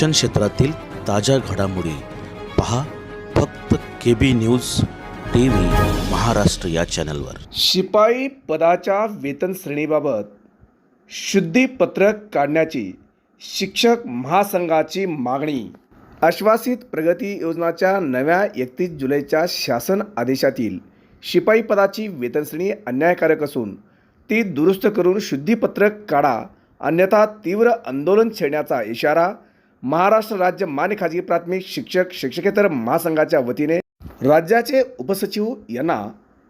शिक्षण क्षेत्रातील ताज्या घडामोडी पहा फक्त K B news T V Maharashtra या चॅनलवर. शिपाई पदाच्या वेतन श्रेणीबाबत शुद्धीपत्रक काढण्याची शिक्षक महासंघाची मागणी. आश्वासित प्रगती योजनाच्या नव्या एकतीस जुलैच्या शासन आदेशातील शिपाई पदाची वेतन श्रेणी अन्यायकारक असून ती दुरुस्त करून शुद्धीपत्रक काढा अन्यथा तीव्र आंदोलन छेडण्याचा इशारा महाराष्ट्र राज्य मान्य खाजगी प्राथमिक शिक्षक शिक्षकेतर महासंघाच्या वतीने राज्याचे उपसचिव यांना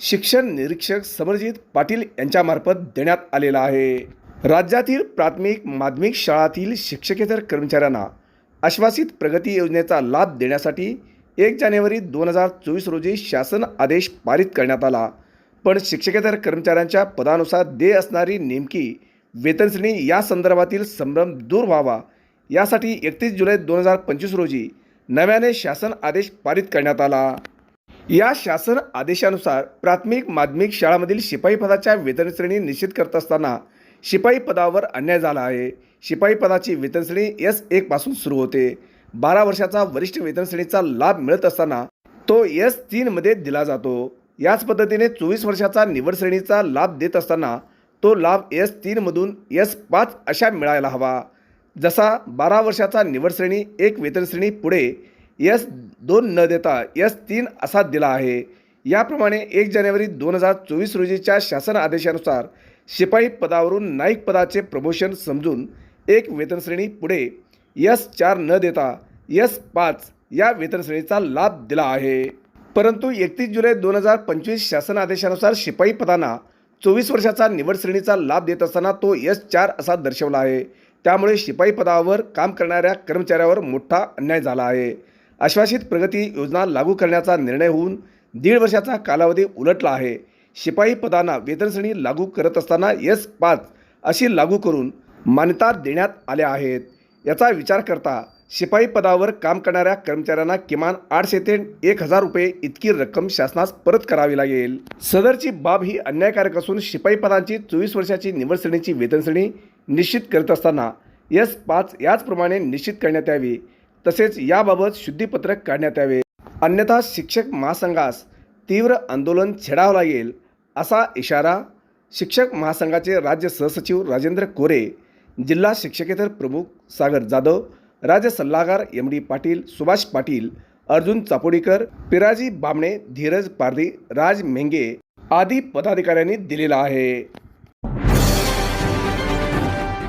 शिक्षण निरीक्षक समरजित पाटील यांच्यामार्फत देण्यात आलेला आहे. राज्यातील प्राथमिक माध्यमिक शाळातील शिक्षकेतर कर्मचाऱ्यांना आश्वासित प्रगती योजनेचा लाभ देण्यासाठी एक जानेवारी दोन हजार चोवीस रोजी शासन आदेश पारित करण्यात आला. पण शिक्षकेतर कर्मचाऱ्यांच्या पदानुसार दे असणारी नेमकी वेतनश्रेणी या संदर्भातील संभ्रम दूर व्हावा यासाठी एकतीस जुलै दोन हजार पंचवीस रोजी नव्याने शासन आदेश पारित करण्यात आला. या शासन आदेशानुसार प्राथमिक माध्यमिक शाळामधील शिपाई पदाच्या वेतनश्रेणी निश्चित करत असताना शिपाई पदावर अन्याय झाला आहे. शिपाई पदाची वेतनश्रेणी एस एक पासून सुरू होते. बारा वर्षाचा वरिष्ठ वेतनश्रेणीचा लाभ मिळत असताना तो एस तीनमध्ये दिला जातो. याच पद्धतीने चोवीस वर्षाचा निवड श्रेणीचा लाभ देत असताना तो लाभ एस तीनमधून एस पाच अशा मिळायला हवा. जसा बारा वर्षाचा निवडश्रेणी एक वेतनश्रेणी पुढे यस दोन न देता यस तीन असा दिला आहे. याप्रमाणे एक जानेवारी दोन हजार चोवीस रोजीच्या शासन आदेशानुसार शिपाई पदावरून नाईक पदाचे प्रमोशन समजून एक वेतनश्रेणी पुढे यस चार न देता यस पाच या वेतनश्रेणीचा लाभ दिला आहे. परंतु एकतीस जुलै दोन हजार पंचवीस शासन आदेशानुसार शिपाई पदांना चोवीस वर्षाचा निवड श्रेणीचा लाभ देत असताना तो यस चार असा दर्शवला आहे. त्यामुळे शिपाई पदावर काम करणाऱ्या कर्मचाऱ्यावर मोठा अन्याय झाला आहे. आश्वासित प्रगती योजना लागू करण्याचा निर्णय होऊन दीड वर्षाचा कालावधी उलटला आहे. शिपाई पदांना वेतनश्रेणी लागू करत असताना एस पाच अशी लागू करून मान्यता देण्यात आल्या आहेत. याचा विचार करता शिपाई पदावर काम करणाऱ्या कर्मचाऱ्यांना किमान आठशे ते एक हजार रुपये इतकी रक्कम शासनास परत करावी लागेल. सदरची बाब ही अन्यायकारक असून शिपाई पदांची चोवीस वर्षाची निवड श्रेणीची निश्चित करत असताना एस पाच याचप्रमाणे निश्चित करण्यात यावी. तसेच याबाबत शुद्धीपत्रक काढण्यात यावे. अन्यथा शिक्षक महासंघास तीव्र आंदोलन छेडावं लागेल असा इशारा शिक्षक महासंघाचे राज्य सहसचिव राजेंद्र कोरे जिल्हा शिक्षकेतर प्रमुख सागर जाधव राज्य सल्लागार एम डी पाटील सुभाष पाटील अर्जुन चापोडीकर पिराजी बामणे धीरज पारधी राज मेंगे आदी पदाधिकाऱ्यांनी दिलेला आहे.